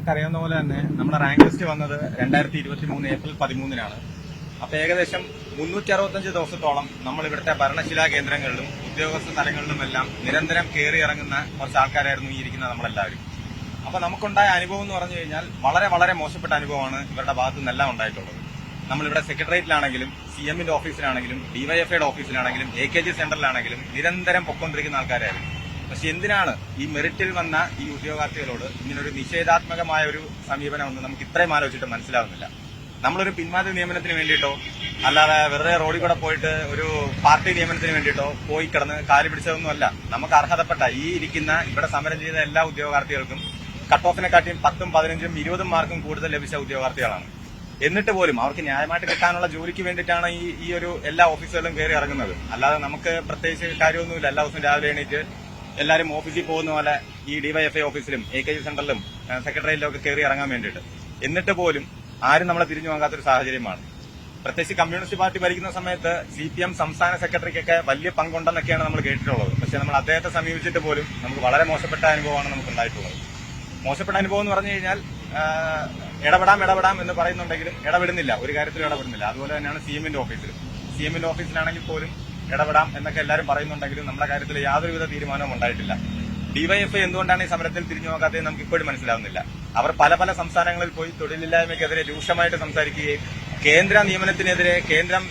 നിങ്ങൾക്ക് അറിയാവുന്ന പോലെ തന്നെ നമ്മുടെ റാങ്ക് ലിസ്റ്റ് വന്നത് രണ്ടായിരത്തി ഇരുപത്തി മൂന്ന് ഏപ്രിൽ പതിമൂന്നിനാണ്. അപ്പൊ ഏകദേശം മുന്നൂറ്റി അറുപത്തഞ്ച് ദിവസത്തോളം നമ്മൾ ഇവിടുത്തെ ഭരണശിലാ കേന്ദ്രങ്ങളിലും ഉദ്യോഗസ്ഥ തലങ്ങളിലുമെല്ലാം നിരന്തരം കയറി ഇറങ്ങുന്ന കുറച്ച് ആൾക്കാരായിരുന്നു ഈ ഇരിക്കുന്നത് നമ്മളെല്ലാവരും. അപ്പൊ നമുക്കുണ്ടായ അനുഭവം എന്ന് പറഞ്ഞു കഴിഞ്ഞാൽ വളരെ വളരെ മോശപ്പെട്ട അനുഭവമാണ് ഇവരുടെ ഭാഗത്തു നിന്നെല്ലാം ഉണ്ടായിട്ടുള്ളത്. നമ്മളിവിടെ സെക്രട്ടേറിയറ്റിലാണെങ്കിലും സി എമ്മിന്റെ ഓഫീസിലാണെങ്കിലും ഡിവൈഎഫ്ഐയുടെ ഓഫീസിലാണെങ്കിലും എ കെ ജി സെന്ററിലാണെങ്കിലും നിരന്തരം പൊക്കൊണ്ടിരിക്കുന്ന ആൾക്കാരായിരുന്നു. പക്ഷെ എന്തിനാണ് ഈ മെറിറ്റിൽ വന്ന ഈ ഉദ്യോഗാർത്ഥികളോട് ഇങ്ങനൊരു നിഷേധാത്മകമായ ഒരു സമീപനം ഒന്നും നമുക്ക് ഇത്രയും ആലോചിച്ചിട്ട് മനസ്സിലാവുന്നില്ല? നമ്മളൊരു പിന്മാറ്റ നിയമനത്തിന് വേണ്ടിയിട്ടോ അല്ലാതെ വെറുതെ റോഡിൽ കൂടെ പോയിട്ട് ഒരു പാർട്ടി നിയമനത്തിന് വേണ്ടിയിട്ടോ പോയി കിടന്ന് കാൽ പിടിച്ചതൊന്നുമല്ല നമുക്ക് അർഹതപ്പെട്ട ഈ ഇരിക്കുന്ന ഇവിടെ സമരം ചെയ്ത എല്ലാ ഉദ്യോഗാർത്ഥികൾക്കും കട്ട് ഓഫിനെക്കാട്ടിയും പത്തും പതിനഞ്ചും ഇരുപതും മാർക്കും കൂടുതൽ ലഭിച്ച ഉദ്യോഗാർത്ഥികളാണ്. എന്നിട്ട് പോലും അവർക്ക് ന്യായമായിട്ട് കിട്ടാനുള്ള ജോലിക്ക് വേണ്ടിയിട്ടാണ് ഈ ഈ ഒരു എല്ലാ ഓഫീസുകളിലും കയറി ഇറങ്ങുന്നത്. അല്ലാതെ നമുക്ക് പ്രത്യേകിച്ച് കാര്യമൊന്നുമില്ല. എല്ലാ ദിവസവും രാവിലെ എണീറ്റ് എല്ലാവരും ഓഫീസിൽ പോകുന്ന പോലെ ഈ ഡിവൈഎഫ്ഐ ഓഫീസിലും എ കെ ജി സെന്ററിലും സെക്രട്ടറിയിലും ഒക്കെ കയറി ഇറങ്ങാൻ വേണ്ടിയിട്ട്. എന്നിട്ട് പോലും ആരും നമ്മളെ തിരിഞ്ഞു വാങ്ങാത്തൊരു സാഹചര്യമാണ്. പ്രത്യേകിച്ച് കമ്മ്യൂണിസ്റ്റ് പാർട്ടി ഭരിക്കുന്ന സമയത്ത് സി പി എം സംസ്ഥാന സെക്രട്ടറിക്കൊക്കെ വലിയ പങ്കുണ്ടെന്നൊക്കെയാണ് നമ്മൾ കേട്ടിട്ടുള്ളത്. പക്ഷെ നമ്മൾ അദ്ദേഹത്തെ സമീപിച്ചിട്ട് പോലും നമുക്ക് വളരെ മോശപ്പെട്ട അനുഭവമാണ് നമുക്ക് ഉണ്ടായിട്ടുള്ളത് മോശപ്പെട്ട അനുഭവം എന്ന് പറഞ്ഞു കഴിഞ്ഞാൽ ഇടപെടാം ഇടപെടാം എന്ന് പറയുന്നുണ്ടെങ്കിലും ഇടപെടുന്നില്ല. ഒരു കാര്യത്തിലും ഇടപെടുന്നില്ല. അതുപോലെ തന്നെയാണ് സി എമ്മിന്റെ ഓഫീസിലും. സി എമ്മിന്റെ ഓഫീസിലാണെങ്കിൽ പോലും ഇടപെടാം എന്നൊക്കെ എല്ലാവരും പറയുന്നുണ്ടെങ്കിലും നമ്മുടെ കാര്യത്തിൽ യാതൊരുവിധ തീരുമാനവും ഉണ്ടായിട്ടില്ല. ഡിവൈഎഫ്ഐ എന്തുകൊണ്ടാണ് ഈ സമരത്തിൽ തിരിഞ്ഞു നോക്കാത്തത് നമുക്ക് ഇപ്പോഴും മനസ്സിലാവുന്നില്ല. അവർ പല പല സംസ്ഥാനങ്ങളിൽ പോയി തൊഴിലില്ലായ്മയ്ക്കെതിരെ രൂക്ഷമായിട്ട് സംസാരിക്കുകയും കേന്ദ്ര നിയമനത്തിനെതിരെ കേന്ദ്രം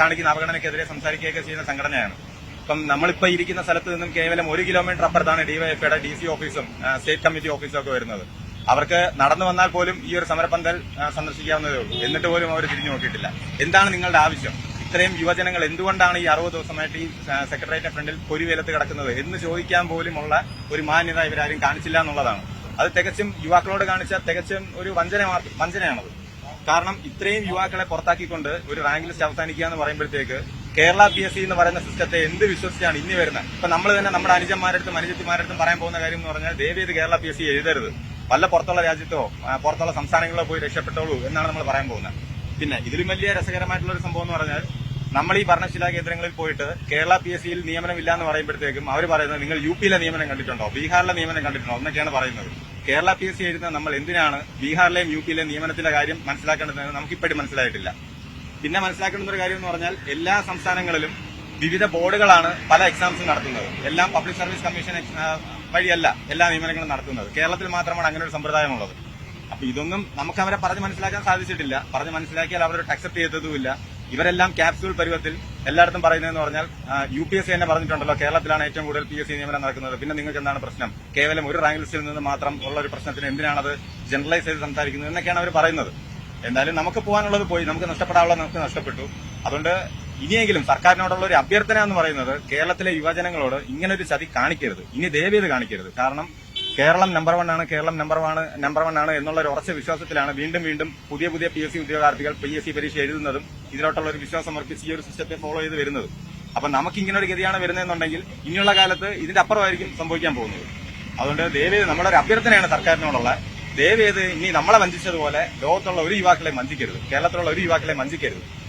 കാണിക്കുന്ന അവഗണനയ്ക്കെതിരെ സംസാരിക്കുകയൊക്കെ ചെയ്യുന്ന സംഘടനയാണ്. ഇപ്പം നമ്മളിപ്പോ ഇരിക്കുന്ന സ്ഥലത്ത് നിന്നും കേവലം ഒരു കിലോമീറ്റർ അപ്പുറത്താണ് ഡിവൈഎഫ്ഐയുടെ ഡി സി ഓഫീസും സ്റ്റേറ്റ് കമ്മിറ്റി ഓഫീസും ഒക്കെ വരുന്നത്. അവർക്ക് നടന്നു വന്നാൽ പോലും ഈ ഒരു സമരപന്തൽ സന്ദർശിക്കാവുന്നതേ ഉള്ളൂ. എന്നിട്ട് പോലും അവർ തിരിഞ്ഞു നോക്കിയിട്ടില്ല. എന്താണ് നിങ്ങളുടെ ആവശ്യം? ഇത്രയും യുവജനങ്ങൾ എന്തുകൊണ്ടാണ് ഈ അറുപത് ദിവസമായിട്ട് ഈ സെക്രട്ടേറിയറ്റ് ഫ്രണ്ടിൽ പൊരിവേലത്ത് കിടക്കുന്നത്? എന്ന് ചോദിക്കാൻ പോലുമുള്ള ഒരു മാന്യത ഇവരാരും കാണിച്ചില്ല എന്നുള്ളതാണ്. അത് തികച്ചും യുവാക്കളോട് കാണിച്ച തികച്ചും ഒരു വഞ്ചന വഞ്ചനയാണത്. കാരണം ഇത്രയും യുവാക്കളെ പുറത്താക്കിക്കൊണ്ട് ഒരു റാങ്ക് ലിസ്റ്റ് അവസാനിക്കുക എന്ന് പറയുമ്പോഴത്തേക്ക് കേരള പി എസ് സി എന്ന് പറയുന്ന സിസ്റ്റത്തെ എന്ത് വിശ്വസിച്ചാണ് ഇനി വരുന്നത്? ഇപ്പൊ നമ്മൾ തന്നെ നമ്മുടെ അനുജന്മാരടുത്തും അനുജത്തിമാരടുത്തും പറയാൻ പോകുന്ന കാര്യം എന്ന് പറഞ്ഞാൽ ദയവ് ഇത് കേരള പി എസ് സി എഴുതരുത്. വല്ല പുറത്തുള്ള രാജ്യത്തോ പുറത്തുള്ള സംസ്ഥാനങ്ങളിലോ പോയി രക്ഷപ്പെട്ടോളൂ എന്നാണ് നമ്മൾ പറയാൻ പോകുന്നത്. പിന്നെ ഇതിലും വലിയ രസകരമായിട്ടുള്ള ഒരു സംഭവം എന്ന് പറഞ്ഞാൽ നമ്മൾ ഈ ഭരണശിലാ കേന്ദ്രങ്ങളിൽ പോയിട്ട് കേരള പി എസ് സിയിൽ നിയമനം എന്ന് പറയുമ്പോഴത്തേക്കും അവർ പറയുന്നത് നിങ്ങൾ യു പിയിലെ നിയമനം കണ്ടിട്ടുണ്ടോ? ബീഹാറിലെ നിയമനം കണ്ടിട്ടുണ്ടോ? എന്നൊക്കെയാണ് പറയുന്നത്. കേരള പി എസ് സി എഴുതുന്ന നമ്മൾ എന്തിനാണ് ബീഹാറിലെയും യു പിയിലെയും നിയമനത്തിന്റെ കാര്യം മനസ്സിലാക്കേണ്ടതെന്ന് നമുക്കിപ്പോഴും മനസ്സിലായിട്ടില്ല. പിന്നെ മനസ്സിലാക്കേണ്ട ഒരു കാര്യം എന്ന് പറഞ്ഞാൽ എല്ലാ സംസ്ഥാനങ്ങളിലും വിവിധ ബോർഡുകളാണ് പല എക്സാംസും നടത്തുന്നത്. എല്ലാം പബ്ലിക് സർവീസ് കമ്മീഷൻ വഴിയല്ല എല്ലാ നിയമനങ്ങളും നടത്തുന്നത്. കേരളത്തിൽ മാത്രമാണ് അങ്ങനെ ഒരു സമ്പ്രദായമുള്ളത്. അപ്പൊ ഇതൊന്നും നമുക്ക് അവരെ പറഞ്ഞ് മനസ്സിലാക്കാൻ സാധിച്ചിട്ടില്ല. പറഞ്ഞ് മനസ്സിലാക്കിയാൽ അവർ അക്സെപ്റ്റ് ചെയ്തതുമില്ല. ഇവരെല്ലാം ക്യാപ്സ്യൂൾ പരുവത്തിൽ എല്ലായിടത്തും പറയുന്നതെന്ന് പറഞ്ഞാൽ യു പി എസ് സി തന്നെ പറഞ്ഞിട്ടുണ്ടല്ലോ കേരളത്തിലാണ് ഏറ്റവും കൂടുതൽ പി എസ് സി നിയമനം നടക്കുന്നത്. പിന്നെ നിങ്ങൾക്ക് എന്താണ് പ്രശ്നം? കേവലം ഒരു റാങ്ക് ലിസ്റ്റിൽ നിന്ന് മാത്രം ഉള്ള ഒരു പ്രശ്നത്തിന് എന്തിനാണത് ജനറലൈസ് ചെയ്ത് സംസാരിക്കുന്നത് എന്നൊക്കെയാണ് അവർ പറയുന്നത്. എന്തായാലും നമുക്ക് പോകാനുള്ളത് പോയി. നമുക്ക് നഷ്ടപ്പെടാനുള്ളത് നമുക്ക് നഷ്ടപ്പെട്ടു. അതുകൊണ്ട് ഇനിയെങ്കിലും സർക്കാരിനോടുള്ള ഒരു അഭ്യർത്ഥന എന്ന് പറയുന്നത് കേരളത്തിലെ യുവജനങ്ങളോട് ഇങ്ങനൊരു ചതി കാണിക്കരുത്. ഇനി ദയവേത് കാണിക്കരുത്. കാരണം കേരളം നമ്പർ വൺ ആണ് Keralam number one number one ആണ് എന്നുള്ള ഒരു ഉറച്ച വിശ്വാസത്തിലാണ് വീണ്ടും വീണ്ടും പുതിയ പുതിയ പി എസ് സി ഉദ്യോഗാർത്ഥികൾ പി എസ് സി പരീക്ഷ എഴുതുന്നതും ഇതിലോട്ടുള്ള ഒരു വിശ്വാസം അർപ്പിച്ച് ഈ ഒരു സിസ്റ്റത്തെ ഫോളോ ചെയ്ത് വരുന്നത്. അപ്പൊ നമുക്ക് ഇങ്ങനെ ഒരു ഗതിയാണ് വരുന്നതെന്നുണ്ടെങ്കിൽ ഇനിയുള്ള കാലത്ത് ഇതിന്റെ അപ്പുറമായിരിക്കും സംഭവിക്കാൻ പോകുന്നത്. അതുകൊണ്ട് ദയവേത് നമ്മുടെ ഒരു അഭ്യർത്ഥനയാണ് സർക്കാരിനോടുള്ള. ദയവേത് ഇനി നമ്മളെ വഞ്ചിച്ചതുപോലെ ലോകത്തുള്ള ഒരു യുവാക്കളെ വഞ്ചിക്കരുത്. കേരളത്തിലുള്ള ഒരു യുവാക്കളെ വഞ്ചിക്കരുത്.